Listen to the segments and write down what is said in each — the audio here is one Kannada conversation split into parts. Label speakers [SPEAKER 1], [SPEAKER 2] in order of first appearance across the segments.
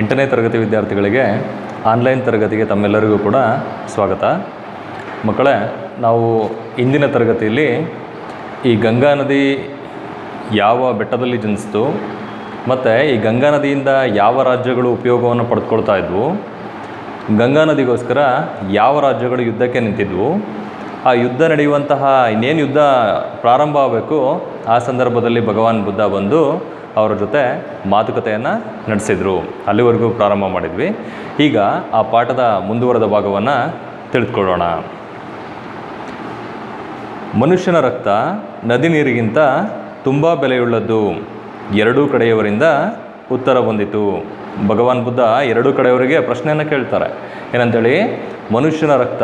[SPEAKER 1] ಎಂಟನೇ ತರಗತಿ ವಿದ್ಯಾರ್ಥಿಗಳಿಗೆ ಆನ್ಲೈನ್ ತರಗತಿಗೆ ತಮ್ಮೆಲ್ಲರಿಗೂ ಕೂಡ ಸ್ವಾಗತ. ಮಕ್ಕಳೇ, ನಾವು ಇಂದಿನ ತರಗತಿಯಲ್ಲಿ ಈ ಗಂಗಾ ನದಿ ಯಾವ ಬೆಟ್ಟದಲ್ಲಿ ಜನಿಸ್ತು, ಮತ್ತು ಈ ಗಂಗಾ ನದಿಯಿಂದ ಯಾವ ರಾಜ್ಯಗಳು ಉಪಯೋಗವನ್ನು ಪಡೆದುಕೊಳ್ತಾ ಇದ್ವು, ಗಂಗಾ ನದಿಗೋಸ್ಕರ ಯಾವ ರಾಜ್ಯಗಳು ಯುದ್ಧಕ್ಕೆ ನಿಂತಿದ್ವು, ಆ ಯುದ್ಧ ನಡೆಯುವಂತಹ ಇನ್ನೇನು ಯುದ್ಧ ಪ್ರಾರಂಭ ಆಗಬೇಕು ಆ ಸಂದರ್ಭದಲ್ಲಿ ಭಗವಾನ್ ಬುದ್ಧ ಬಂದು ಅವರ ಜೊತೆ ಮಾತುಕತೆಯನ್ನು ನಡೆಸಿದರು. ಅಲ್ಲಿವರೆಗೂ ಪ್ರಾರಂಭ ಮಾಡಿದ್ವಿ. ಈಗ ಆ ಪಾಠದ ಮುಂದುವರೆದ ಭಾಗವನ್ನು ತಿಳಿದುಕೊಳ್ಳೋಣ. ಮನುಷ್ಯನ ರಕ್ತ ನದಿ ನೀರಿಗಿಂತ ತುಂಬ ಬೆಲೆಯುಳ್ಳದ್ದು. ಎರಡೂ ಕಡೆಯವರಿಂದ ಉತ್ತರ ಬಂದಿತು. ಭಗವಾನ್ ಬುದ್ಧ ಎರಡೂ ಕಡೆಯವರಿಗೆ ಪ್ರಶ್ನೆಯನ್ನು ಕೇಳ್ತಾರೆ. ಏನಂತೇಳಿ, ಮನುಷ್ಯನ ರಕ್ತ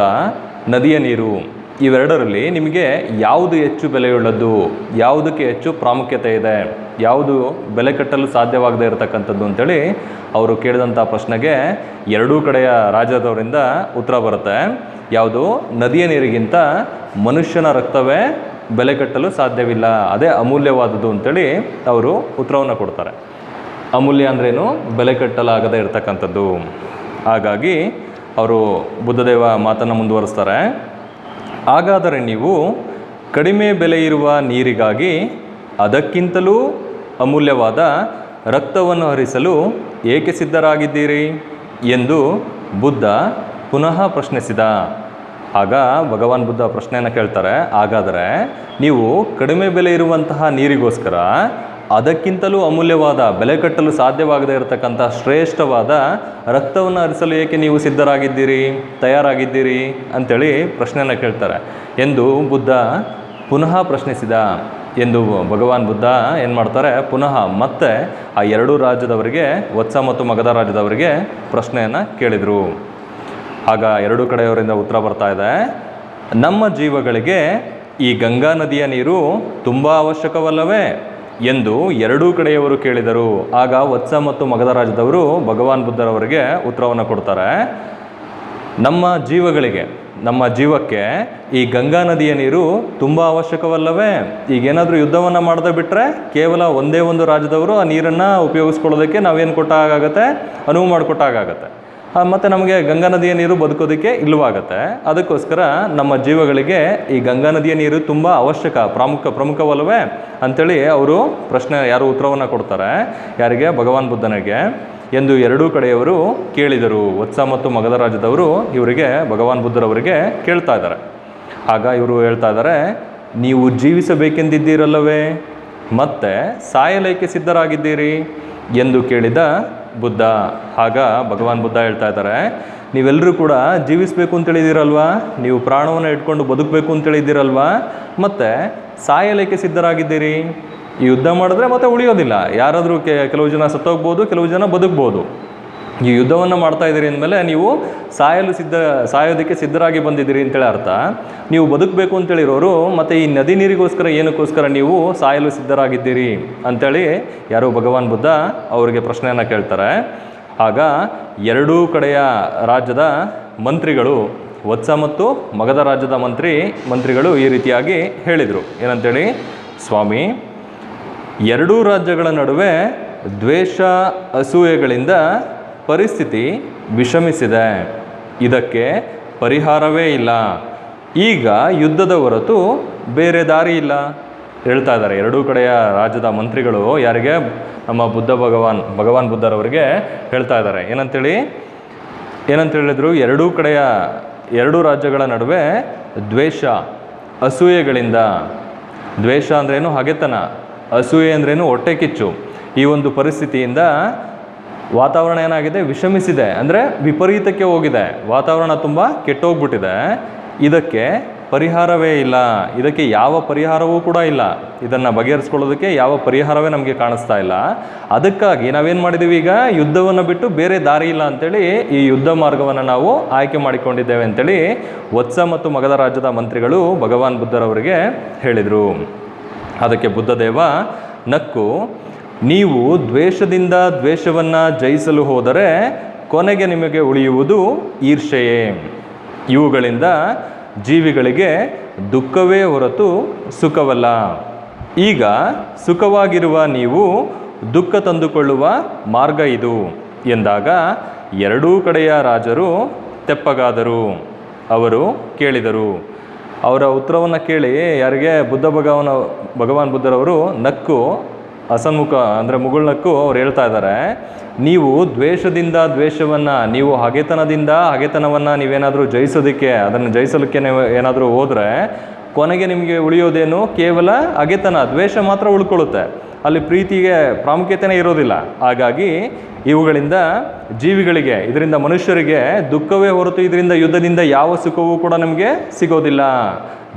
[SPEAKER 1] ನದಿಯ ನೀರು. ಇವೆರಡರಲ್ಲಿ ನಿಮಗೆ ಯಾವುದು ಹೆಚ್ಚು ಬೆಲೆಯುಳ್ಳದ್ದು, ಯಾವುದಕ್ಕೆ ಹೆಚ್ಚು ಪ್ರಾಮುಖ್ಯತೆ ಇದೆ, ಯಾವುದು ಬೆಲೆ ಕಟ್ಟಲು ಸಾಧ್ಯವಾಗದೇ ಇರತಕ್ಕಂಥದ್ದು ಅಂತೇಳಿ ಅವರು ಕೇಳಿದಂಥ ಪ್ರಶ್ನೆಗೆ ಎರಡೂ ಕಡೆಯ ರಾಜ್ಯದವರಿಂದ ಉತ್ತರ ಬರುತ್ತೆ. ಯಾವುದು? ನದಿಯ ನೀರಿಗಿಂತ ಮನುಷ್ಯನ ರಕ್ತವೇ ಬೆಲೆ ಕಟ್ಟಲು ಸಾಧ್ಯವಿಲ್ಲ. ಅದೇ ಅಮೂಲ್ಯವಾದದ್ದು ಅಂತೇಳಿ ಅವರು ಉತ್ತರವನ್ನು ಕೊಡ್ತಾರೆ. ಅಮೂಲ್ಯ ಅಂದ್ರೇನು? ಬೆಲೆ ಕಟ್ಟಲಾಗದೇ ಇರತಕ್ಕಂಥದ್ದು. ಹಾಗಾಗಿ ಅವರು ಬುದ್ಧದೇವ ಮಾತನ್ನು ಮುಂದುವರಿಸ್ತಾರೆ. ಹಾಗಾದರೆ ನೀವು ಕಡಿಮೆ ಬೆಲೆ ಇರುವ ನೀರಿಗಾಗಿ ಅದಕ್ಕಿಂತಲೂ ಅಮೂಲ್ಯವಾದ ರಕ್ತವನ್ನು ಹರಿಸಲು ಏಕೆ ಸಿದ್ಧರಾಗಿದ್ದೀರಿ? ಎಂದು ಬುದ್ಧ ಪುನಃ ಪ್ರಶ್ನಿಸಿದ. ಆಗ ಭಗವಾನ್ ಬುದ್ಧ ಪ್ರಶ್ನೆಯನ್ನು ಕೇಳ್ತಾರೆ, ಹಾಗಾದರೆ ನೀವು ಕಡಿಮೆ ಬೆಲೆ ಇರುವಂತಹ ನೀರಿಗೋಸ್ಕರ ಅದಕ್ಕಿಂತಲೂ ಅಮೂಲ್ಯವಾದ, ಬೆಲೆ ಕಟ್ಟಲು ಸಾಧ್ಯವಾಗದೇ ಇರತಕ್ಕಂಥ ಶ್ರೇಷ್ಠವಾದ ರಕ್ತವನ್ನು ಹರಿಸಲು ಏಕೆ ನೀವು ಸಿದ್ಧರಾಗಿದ್ದೀರಿ, ತಯಾರಾಗಿದ್ದೀರಿ ಅಂಥೇಳಿ ಪ್ರಶ್ನೆಯನ್ನು ಕೇಳ್ತಾರೆ. ಎಂದು ಬುದ್ಧ ಪುನಃ ಪ್ರಶ್ನಿಸಿದ ಎಂದು ಭಗವಾನ್ ಬುದ್ಧ ಏನು ಮಾಡ್ತಾರೆ? ಪುನಃ ಮತ್ತೆ ಆ ಎರಡೂ ರಾಜ್ಯದವರಿಗೆ, ವತ್ಸ ಮತ್ತು ಮಗಧ ರಾಜ್ಯದವರಿಗೆ ಪ್ರಶ್ನೆಯನ್ನು ಕೇಳಿದರು. ಆಗ ಎರಡೂ ಕಡೆಯವರಿಂದ ಉತ್ತರ ಬರ್ತಾ ಇದೆ. ನಮ್ಮ ಜೀವಗಳಿಗೆ ಈ ಗಂಗಾ ನದಿಯ ನೀರು ತುಂಬ ಅವಶ್ಯಕವಲ್ಲವೇ? ಎಂದು ಎರಡೂ ಕಡೆಯವರು ಕೇಳಿದರು. ಆಗ ವತ್ಸ ಮತ್ತು ಮಗಧರಾಜದವರು ಭಗವಾನ್ ಬುದ್ಧರವರಿಗೆ ಉತ್ತರವನ್ನು ಕೊಡ್ತಾರೆ. ನಮ್ಮ ಜೀವಗಳಿಗೆ, ನಮ್ಮ ಜೀವಕ್ಕೆ ಈ ಗಂಗಾ ನದಿಯ ನೀರು ತುಂಬ ಅವಶ್ಯಕವಲ್ಲವೇ? ಈಗೇನಾದರೂ ಯುದ್ಧವನ್ನು ಮಾಡದೆ ಬಿಟ್ಟರೆ ಕೇವಲ ಒಂದೇ ಒಂದು ರಾಜ್ಯದವರು ಆ ನೀರನ್ನು ಉಪಯೋಗಿಸ್ಕೊಳ್ಳೋದಕ್ಕೆ ನಾವೇನು ಕೊಟ್ಟಾಗತ್ತೆ ಅನುವು ಮಾಡಿಕೊಟ್ಟಾಗತ್ತೆ ಮತ್ತು ನಮಗೆ ಗಂಗಾ ನದಿಯ ನೀರು ಬದುಕೋದಕ್ಕೆ ಇಲ್ಲವಾಗತ್ತೆ. ಅದಕ್ಕೋಸ್ಕರ ನಮ್ಮ ಜೀವಗಳಿಗೆ ಈ ಗಂಗಾ ನದಿಯ ನೀರು ತುಂಬ ಅವಶ್ಯಕ, ಪ್ರಾಮುಖ, ಪ್ರಮುಖವಲ್ಲವೇ ಅಂಥೇಳಿ ಅವರು ಪ್ರಶ್ನೆ, ಯಾರು ಉತ್ತರವನ್ನು ಕೊಡ್ತಾರೆ. ಯಾರಿಗೆ? ಭಗವಾನ್ ಬುದ್ಧನಿಗೆ. ಎಂದು ಎರಡೂ ಕಡೆಯವರು ಕೇಳಿದರು. ವತ್ಸ ಮತ್ತು ಮಗಧರಾಜದವರು ಇವರಿಗೆ, ಭಗವಾನ್ ಬುದ್ಧರವರಿಗೆ ಕೇಳ್ತಾ ಇದ್ದಾರೆ. ಆಗ ಇವರು ಹೇಳ್ತಾ ಇದ್ದಾರೆ, ನೀವು ಜೀವಿಸಬೇಕೆಂದಿದ್ದೀರಲ್ಲವೇ? ಮತ್ತೆ ಸಾಯಲೇಕೆ ಸಿದ್ಧರಾಗಿದ್ದೀರಿ? ಎಂದು ಕೇಳಿದ ಬುದ್ಧ. ಆಗ ಭಗವಾನ್ ಬುದ್ಧ ಹೇಳ್ತಾ ಇದ್ದಾರೆ ನೀವೆಲ್ಲರೂ ಕೂಡ ಜೀವಿಸಬೇಕು ಅಂತೇಳಿದ್ದೀರಲ್ವಾ ನೀವು ಪ್ರಾಣವನ್ನು ಇಟ್ಕೊಂಡು ಬದುಕಬೇಕು ಅಂತೇಳಿದ್ದೀರಲ್ವಾ ಮತ್ತು ಸಾಯಲೇಕೆ ಸಿದ್ಧರಾಗಿದ್ದೀರಿ. ಯುದ್ಧ ಮಾಡಿದ್ರೆ ಮತ್ತೆ ಉಳಿಯೋದಿಲ್ಲ. ಯಾರಾದರೂ ಕೆಲವು ಜನ ಸತ್ತೋಗ್ಬೋದು, ಕೆಲವು ಜನ ಬದುಕ್ಬೋದು. ಈ ಯುದ್ಧವನ್ನು ಮಾಡ್ತಾ ಇದ್ದೀರಿ ಅಂದಮೇಲೆ ನೀವು ಸಾಯಲು ಸಿದ್ಧ, ಸಾಯೋದಕ್ಕೆ ಸಿದ್ಧರಾಗಿ ಬಂದಿದ್ದೀರಿ ಅಂತೇಳಿ ಅರ್ಥ. ನೀವು ಬದುಕಬೇಕು ಅಂತೇಳಿರೋರು ಮತ್ತು ಈ ನದಿ ನೀರಿಗೋಸ್ಕರ ಏನಕ್ಕೋಸ್ಕರ ನೀವು ಸಾಯಲು ಸಿದ್ಧರಾಗಿದ್ದೀರಿ ಅಂಥೇಳಿ ಯಾರೋ ಭಗವಾನ್ ಬುದ್ಧ ಅವರಿಗೆ ಪ್ರಶ್ನೆಯನ್ನು ಕೇಳ್ತಾರೆ. ಆಗ ಎರಡೂ ಕಡೆಯ ರಾಜ್ಯದ ಮಂತ್ರಿಗಳು, ವತ್ಸ ಮತ್ತು ಮಗಧ ರಾಜ್ಯದ ಮಂತ್ರಿ, ಮಂತ್ರಿಗಳು ಈ ರೀತಿಯಾಗಿ ಹೇಳಿದರು. ಏನಂತೇಳಿ? ಸ್ವಾಮಿ, ಎರಡೂ ರಾಜ್ಯಗಳ ನಡುವೆ ದ್ವೇಷ, ಅಸೂಯೆಗಳಿಂದ ಪರಿಸ್ಥಿತಿ ವಿಷಮಿಸಿದೆ. ಇದಕ್ಕೆ ಪರಿಹಾರವೇ ಇಲ್ಲ. ಈಗ ಯುದ್ಧದ ಹೊರತು ಬೇರೆ ದಾರಿ ಇಲ್ಲ. ಹೇಳ್ತಾ ಇದ್ದಾರೆ ಎರಡೂ ಕಡೆಯ ರಾಜ್ಯದ ಮಂತ್ರಿಗಳು ಯಾರಿಗೆ? ನಮ್ಮ ಬುದ್ಧ ಭಗವಾನ್ ಭಗವಾನ್ ಬುದ್ಧರವರಿಗೆ ಹೇಳ್ತಾ ಇದ್ದಾರೆ. ಏನಂತೇಳಿ? ಏನಂತ ಹೇಳಿದ್ರು? ಎರಡೂ ಕಡೆಯ, ಎರಡೂ ರಾಜ್ಯಗಳ ನಡುವೆ ದ್ವೇಷ, ಅಸೂಯೆಗಳಿಂದ. ದ್ವೇಷ ಅಂದ್ರೇನು? ಹಗೆತನ. ಅಸೂಯೆ ಅಂದ್ರೇನು? ಹೊಟ್ಟೆ ಕಿಚ್ಚು. ಈ ಒಂದು ಪರಿಸ್ಥಿತಿಯಿಂದ ವಾತಾವರಣ ಏನಾಗಿದೆ? ವಿಷಮಿಸಿದೆ. ಅಂದರೆ ವಿಪರೀತಕ್ಕೆ ಹೋಗಿದೆ. ವಾತಾವರಣ ತುಂಬ ಕೆಟ್ಟೋಗ್ಬಿಟ್ಟಿದೆ. ಇದಕ್ಕೆ ಪರಿಹಾರವೇ ಇಲ್ಲ. ಇದಕ್ಕೆ ಯಾವ ಪರಿಹಾರವೂ ಕೂಡ ಇಲ್ಲ. ಇದನ್ನು ಬಗೆಹರಿಸ್ಕೊಳ್ಳೋದಕ್ಕೆ ಯಾವ ಪರಿಹಾರವೇ ನಮಗೆ ಕಾಣಿಸ್ತಾ ಇಲ್ಲ. ಅದಕ್ಕಾಗಿ ನಾವೇನು ಮಾಡಿದ್ದೀವಿ ಈಗ? ಯುದ್ಧವನ್ನು ಬಿಟ್ಟು ಬೇರೆ ದಾರಿ ಇಲ್ಲ ಅಂತೇಳಿ ಈ ಯುದ್ಧ ಮಾರ್ಗವನ್ನು ನಾವು ಆಯ್ಕೆ ಮಾಡಿಕೊಂಡಿದ್ದೇವೆ ಅಂತೇಳಿ ವತ್ಸ ಮತ್ತು ಮಗಧ ರಾಜ್ಯದ ಮಂತ್ರಿಗಳು ಭಗವಾನ್ ಬುದ್ಧರವರಿಗೆ ಹೇಳಿದರು. ಅದಕ್ಕೆ ಬುದ್ಧದೇವ ನಕ್ಕು ನೀವು ದ್ವೇಷದಿಂದ ದ್ವೇಷವನ್ನು ಜಯಿಸಲು ಹೋದರೆ ಕೊನೆಗೆ ನಿಮಗೆ ಉಳಿಯುವುದು ಈರ್ಷೆಯೇ. ಇವುಗಳಿಂದ ಜೀವಿಗಳಿಗೆ ದುಃಖವೇ ಹೊರತು ಸುಖವಲ್ಲ. ಈಗ ಸುಖವಾಗಿರುವ ನೀವು ದುಃಖ ತಂದುಕೊಳ್ಳುವ ಮಾರ್ಗ ಇದು ಎಂದಾಗ ಎರಡೂ ಕಡೆಯ ರಾಜರು ತೆಪ್ಪಗಾದರು. ಅವರು ಕೇಳಿದರು, ಅವರ ಉತ್ತರವನ್ನು ಕೇಳಿ, ಯಾರಿಗೆ ಬುದ್ಧ ಭಗವನ ಭಗವಾನ್ ಬುದ್ಧರವರು ನಕ್ಕು ಅಸನ್ಮುಖ ಅಂದರೆ ಮುಗುಳ್ನಕ್ಕೂ ಅವ್ರು ಹೇಳ್ತಾ ಇದ್ದಾರೆ. ನೀವು ದ್ವೇಷದಿಂದ ದ್ವೇಷವನ್ನು, ನೀವು ಹಗೆತನದಿಂದ ಹಗೆತನವನ್ನು ನೀವೇನಾದರೂ ಜಯಿಸೋದಕ್ಕೆ, ಅದನ್ನು ಜಯಿಸಲಿಕ್ಕೆ ನೀವು ಏನಾದರೂ ಹೋದರೆ ಕೊನೆಗೆ ನಿಮಗೆ ಉಳಿಯೋದೇನು? ಕೇವಲ ಹಗೆತನ, ದ್ವೇಷ ಮಾತ್ರ ಉಳ್ಕೊಳ್ಳುತ್ತೆ. ಅಲ್ಲಿ ಪ್ರೀತಿಗೆ ಪ್ರಾಮುಖ್ಯತೆನೇ ಇರೋದಿಲ್ಲ. ಹಾಗಾಗಿ ಇವುಗಳಿಂದ ಜೀವಿಗಳಿಗೆ, ಇದರಿಂದ ಮನುಷ್ಯರಿಗೆ ದುಃಖವೇ ಹೊರತು ಇದರಿಂದ ಯುದ್ಧದಿಂದ ಯಾವ ಸುಖವೂ ಕೂಡ ನಮಗೆ ಸಿಗೋದಿಲ್ಲ.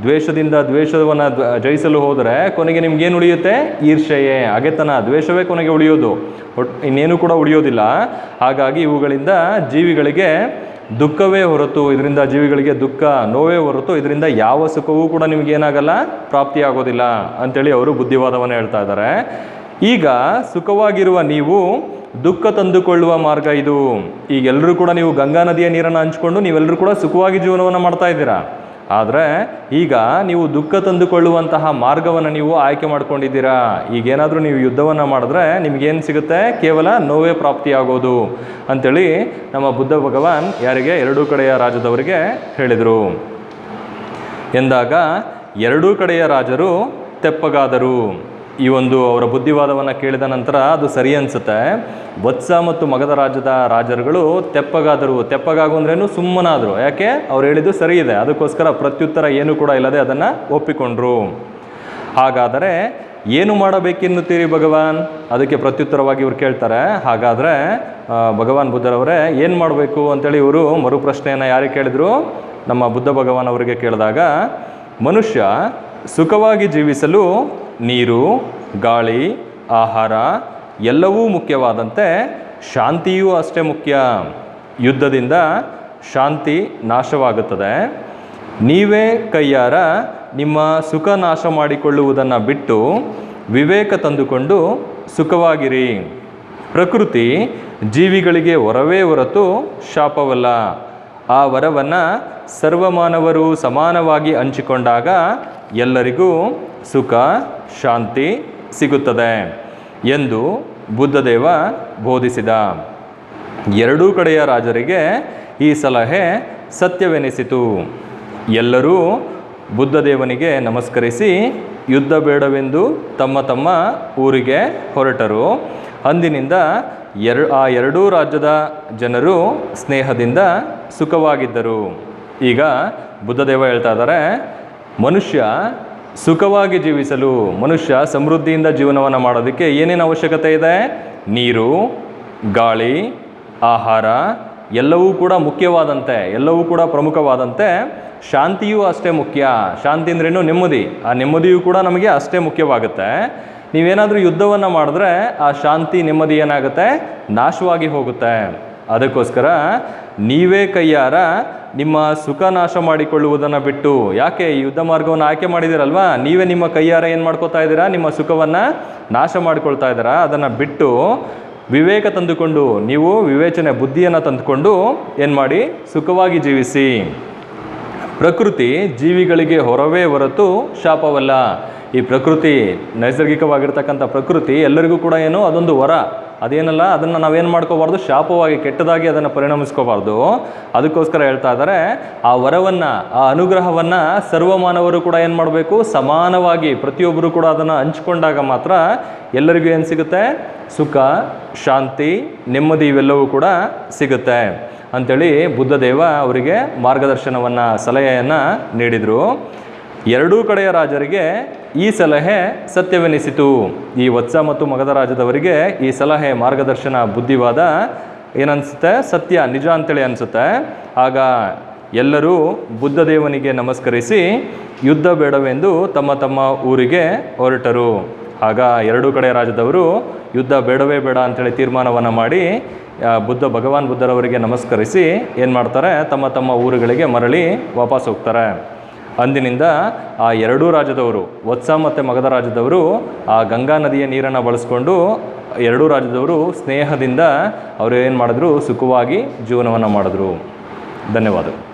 [SPEAKER 1] ದ್ವೇಷದಿಂದ ದ್ವೇಷವನ್ನು ದ್ವ- ಜಯಿಸಲು ಹೋದರೆ ಕೊನೆಗೆ ನಿಮ್ಗೇನು ಉಳಿಯುತ್ತೆ? ಈರ್ಷೆಯೇ ಅಗೆತನ, ದ್ವೇಷವೇ ಕೊನೆಗೆ ಉಳಿಯೋದು. ಇನ್ನೇನು ಕೂಡ ಉಳಿಯೋದಿಲ್ಲ. ಹಾಗಾಗಿ ಇವುಗಳಿಂದ ಜೀವಿಗಳಿಗೆ ದುಃಖವೇ ಹೊರತು, ಇದರಿಂದ ಜೀವಿಗಳಿಗೆ ದುಃಖ, ನೋವೇ ಹೊರತು, ಇದರಿಂದ ಯಾವ ಸುಖವೂ ಕೂಡ ನಿಮಗೇನಾಗಲ್ಲ ಪ್ರಾಪ್ತಿಯಾಗೋದಿಲ್ಲ ಅಂತೇಳಿ ಅವರು ಬುದ್ಧಿವಾದವನ್ನು ಹೇಳ್ತಾ ಇದ್ದಾರೆ. ಈಗ ಸುಖವಾಗಿರುವ ನೀವು ದುಃಖ ತಂದುಕೊಳ್ಳುವ ಮಾರ್ಗ ಇದು. ಈಗೆಲ್ಲರೂ ಕೂಡ ನೀವು ಗಂಗಾ ನದಿಯ ನೀರನ್ನು ಹಂಚ್ಕೊಂಡು ನೀವೆಲ್ಲರೂ ಕೂಡ ಸುಖವಾಗಿ ಜೀವನವನ್ನು ಮಾಡ್ತಾ ಇದ್ದೀರಾ? ಆದರೆ ಈಗ ನೀವು ದುಃಖ ತಂದುಕೊಳ್ಳುವಂತಹ ಮಾರ್ಗವನ್ನು ನೀವು ಆಯ್ಕೆ ಮಾಡ್ಕೊಂಡಿದ್ದೀರಾ? ಈಗೇನಾದರೂ ನೀವು ಯುದ್ಧವನ್ನು ಮಾಡಿದ್ರೆ ನಿಮಗೇನು ಸಿಗುತ್ತೆ? ಕೇವಲ ನೋವೇ ಪ್ರಾಪ್ತಿಯಾಗೋದು ಅಂಥೇಳಿ ನಮ್ಮ ಬುದ್ಧ ಭಗವಾನ್ ಯಾರಿಗೆ? ಎರಡೂ ಕಡೆಯ ರಾಜದವರಿಗೆ ಹೇಳಿದರು. ಎಂದಾಗ ಎರಡೂ ಕಡೆಯ ರಾಜರು ತೆಪ್ಪಗಾದರು. ಈ ಒಂದು ಅವರ ಬುದ್ಧಿವಾದವನ್ನು ಕೇಳಿದ ನಂತರ ಅದು ಸರಿ ಅನಿಸುತ್ತೆ. ವತ್ಸ ಮತ್ತು ಮಗಧ ರಾಜ್ಯದ ರಾಜರುಗಳು ತೆಪ್ಪಗಾದರು. ತೆಪ್ಪಗಾಗು ಅಂದ್ರೇನು ಸುಮ್ಮನಾದರು. ಯಾಕೆ? ಅವ್ರು ಹೇಳಿದ್ದು ಸರಿ ಇದೆ. ಅದಕ್ಕೋಸ್ಕರ ಪ್ರತ್ಯುತ್ತರ ಏನೂ ಕೂಡ ಇಲ್ಲದೆ ಅದನ್ನು ಒಪ್ಪಿಕೊಂಡ್ರು. ಹಾಗಾದರೆ ಏನು ಮಾಡಬೇಕೆನ್ನುತ್ತೀರಿ ಭಗವಾನ್? ಅದಕ್ಕೆ ಪ್ರತ್ಯುತ್ತರವಾಗಿ ಇವ್ರು ಕೇಳ್ತಾರೆ. ಹಾಗಾದರೆ ಭಗವಾನ್ ಬುದ್ಧರವರೇ, ಏನು ಮಾಡಬೇಕು ಅಂತೇಳಿ ಇವರು ಮರುಪ್ರಶ್ನೆಯನ್ನು ಯಾರಿಗೆ ಕೇಳಿದ್ರು? ನಮ್ಮ ಬುದ್ಧ ಭಗವಾನ್ ಅವರಿಗೆ ಕೇಳಿದಾಗ, ಮನುಷ್ಯ ಸುಖವಾಗಿ ಜೀವಿಸಲು ನೀರು, ಗಾಳಿ, ಆಹಾರ ಎಲ್ಲವೂ ಮುಖ್ಯವಾದಂತೆ ಶಾಂತಿಯೂ ಅಷ್ಟೇ ಮುಖ್ಯ. ಯುದ್ಧದಿಂದ ಶಾಂತಿ ನಾಶವಾಗುತ್ತದೆ. ನೀವೇ ಕೈಯಾರ ನಿಮ್ಮ ಸುಖ ನಾಶ ಮಾಡಿಕೊಳ್ಳುವುದನ್ನು ಬಿಟ್ಟು ವಿವೇಕ ತಂದುಕೊಂಡು ಸುಖವಾಗಿರಿ. ಪ್ರಕೃತಿ ಜೀವಿಗಳಿಗೆ ವರವೇ ಹೊರತು ಶಾಪವಲ್ಲ. ಆ ವರವನ್ನು ಸರ್ವಮಾನವರು ಸಮಾನವಾಗಿ ಹಂಚಿಕೊಂಡಾಗ ಎಲ್ಲರಿಗೂ ಸುಖ, ಶಾಂತಿ ಸಿಗುತ್ತದೆ ಎಂದು ಬುದ್ಧದೇವ ಬೋಧಿಸಿದ. ಎರಡೂ ಕಡೆಯ ರಾಜರಿಗೆ ಈ ಸಲಹೆ ಸತ್ಯವೆನಿಸಿತು. ಎಲ್ಲರೂ ಬುದ್ಧದೇವನಿಗೆ ನಮಸ್ಕರಿಸಿ, ಯುದ್ಧ ಬೇಡವೆಂದು ತಮ್ಮ ತಮ್ಮ ಊರಿಗೆ ಹೊರಟರು. ಅಂದಿನಿಂದ ಎರ, ಆ ಎರಡೂ ರಾಜ್ಯದ ಜನರು ಸ್ನೇಹದಿಂದ ಸುಖವಾಗಿದ್ದರು. ಈಗ ಬುದ್ಧದೇವ ಹೇಳ್ತಾ ಇದ್ದಾರೆ ಮನುಷ್ಯ ಸುಖವಾಗಿ ಜೀವಿಸಲು, ಮನುಷ್ಯ ಸಮೃದ್ಧಿಯಿಂದ ಜೀವನವನ್ನು ಮಾಡೋದಕ್ಕೆ ಏನೇನು ಅವಶ್ಯಕತೆ ಇದೆ? ನೀರು, ಗಾಳಿ, ಆಹಾರ, ಎಲ್ಲವೂ ಕೂಡ ಮುಖ್ಯವಾದಂತೆ, ಎಲ್ಲವೂ ಕೂಡ ಪ್ರಮುಖವಾದಂತೆ ಶಾಂತಿಯೂ ಅಷ್ಟೇ ಮುಖ್ಯ. ಶಾಂತಿ ಅಂದ್ರೇನು ನೆಮ್ಮದಿ. ಆ ನೆಮ್ಮದಿಯೂ ಕೂಡ ನಮಗೆ ಅಷ್ಟೇ ಮುಖ್ಯವಾಗುತ್ತೆ. ನೀವೇನಾದರೂ ಯುದ್ಧವನ್ನು ಮಾಡಿದ್ರೆ ಆ ಶಾಂತಿ, ನೆಮ್ಮದಿ ಏನಾಗುತ್ತೆ? ನಾಶವಾಗಿ ಹೋಗುತ್ತೆ. ಅದಕ್ಕೋಸ್ಕರ ನೀವೇ ಕೈಯಾರ ನಿಮ್ಮ ಸುಖ ನಾಶ ಮಾಡಿಕೊಳ್ಳುವುದನ್ನು ಬಿಟ್ಟು, ಯಾಕೆ ಯುದ್ಧ ಮಾರ್ಗವನ್ನು ಆಯ್ಕೆ ಮಾಡಿದಿರಲ್ವಾ ನೀವೇ ನಿಮ್ಮ ಕೈಯಾರ ಏನು ಮಾಡ್ಕೋತಾ ಇದ್ದೀರಾ? ನಿಮ್ಮ ಸುಖವನ್ನು ನಾಶ ಮಾಡ್ಕೊಳ್ತಾ ಇದ್ದೀರಾ? ಅದನ್ನು ಬಿಟ್ಟು ವಿವೇಕ ತಂದುಕೊಂಡು, ನೀವು ವಿವೇಚನೆ ಬುದ್ಧಿಯನ್ನು ತಂದುಕೊಂಡು ಏನು ಮಾಡಿ? ಸುಖವಾಗಿ ಜೀವಿಸಿ. ಪ್ರಕೃತಿ ಜೀವಿಗಳಿಗೆ ಹೊರವೇ ಹೊರತು ಶಾಪವಲ್ಲ. ಈ ಪ್ರಕೃತಿ ನೈಸರ್ಗಿಕವಾಗಿರ್ತಕ್ಕಂಥ ಪ್ರಕೃತಿ ಎಲ್ಲರಿಗೂ ಕೂಡ ಏನು? ಅದೊಂದು ವರ. ಅದೇನಲ್ಲ, ಅದನ್ನು ನಾವೇನು ಮಾಡ್ಕೋಬಾರ್ದು? ಶಾಪವಾಗಿ ಕೆಟ್ಟದಾಗಿ ಅದನ್ನು ಪರಿಣಮಿಸ್ಕೋಬಾರ್ದು. ಅದಕ್ಕೋಸ್ಕರ ಹೇಳ್ತಾ ಇದ್ದಾರೆ ಆ ವರವನ್ನು, ಆ ಅನುಗ್ರಹವನ್ನು ಸರ್ವಮಾನವರು ಕೂಡ ಏನು ಮಾಡಬೇಕು? ಸಮಾನವಾಗಿ ಪ್ರತಿಯೊಬ್ಬರು ಕೂಡ ಅದನ್ನು ಹಂಚ್ಕೊಂಡಾಗ ಮಾತ್ರ ಎಲ್ಲರಿಗೂ ಏನು ಸಿಗುತ್ತೆ? ಸುಖ, ಶಾಂತಿ, ನೆಮ್ಮದಿ ಇವೆಲ್ಲವೂ ಕೂಡ ಸಿಗುತ್ತೆ ಅಂಥೇಳಿ ಬುದ್ಧದೇವ ಅವರಿಗೆ ಮಾರ್ಗದರ್ಶನವನ್ನು, ಸಲಹೆಯನ್ನು ನೀಡಿದರು. ಎರಡೂ ಕಡೆಯ ರಾಜರಿಗೆ ಈ ಸಲಹೆ ಸತ್ಯವೆನಿಸಿತು. ಈ ವತ್ಸ ಮತ್ತು ಮಗಧ ರಾಜದವರಿಗೆ ಈ ಸಲಹೆ ಮಾರ್ಗದರ್ಶನ ಬುದ್ಧಿವಾದ ಏನನ್ಸುತ್ತೆ? ಸತ್ಯ ನಿಜ ಅಂತೇಳಿ ಅನಿಸುತ್ತೆ. ಆಗ ಎಲ್ಲರೂ ಬುದ್ಧದೇವನಿಗೆ ನಮಸ್ಕರಿಸಿ ಯುದ್ಧ ಬೇಡವೆಂದು ತಮ್ಮ ತಮ್ಮ ಊರಿಗೆ ಹೊರಟರು. ಆಗ ಎರಡೂ ಕಡೆ ರಾಜದವರು ಯುದ್ಧ ಬೇಡವೇ ಬೇಡ ಅಂತೇಳಿ ತೀರ್ಮಾನವನ್ನು ಮಾಡಿ ಬುದ್ಧ ಭಗವಾನ್ ಬುದ್ಧರವರಿಗೆ ನಮಸ್ಕರಿಸಿ ಏನು ಮಾಡ್ತಾರೆ? ತಮ್ಮ ತಮ್ಮ ಊರುಗಳಿಗೆ ಮರಳಿ ವಾಪಸ್ ಹೋಗ್ತಾರೆ. ಅಂದಿನಿಂದ ಆ ಎರಡೂ ರಾಜ್ಯದವರು, ವತ್ಸ ಮತ್ತು ಮಗಧ ರಾಜ್ಯದವರು ಆ ಗಂಗಾ ನದಿಯ ನೀರನ್ನು ಬಳಸ್ಕೊಂಡು ಎರಡೂ ರಾಜ್ಯದವರು ಸ್ನೇಹದಿಂದ ಅವರು ಏನು ಮಾಡಿದ್ರು, ಸುಖವಾಗಿ ಜೀವನವನ್ನು ಮಾಡಿದ್ರು. ಧನ್ಯವಾದಗಳು.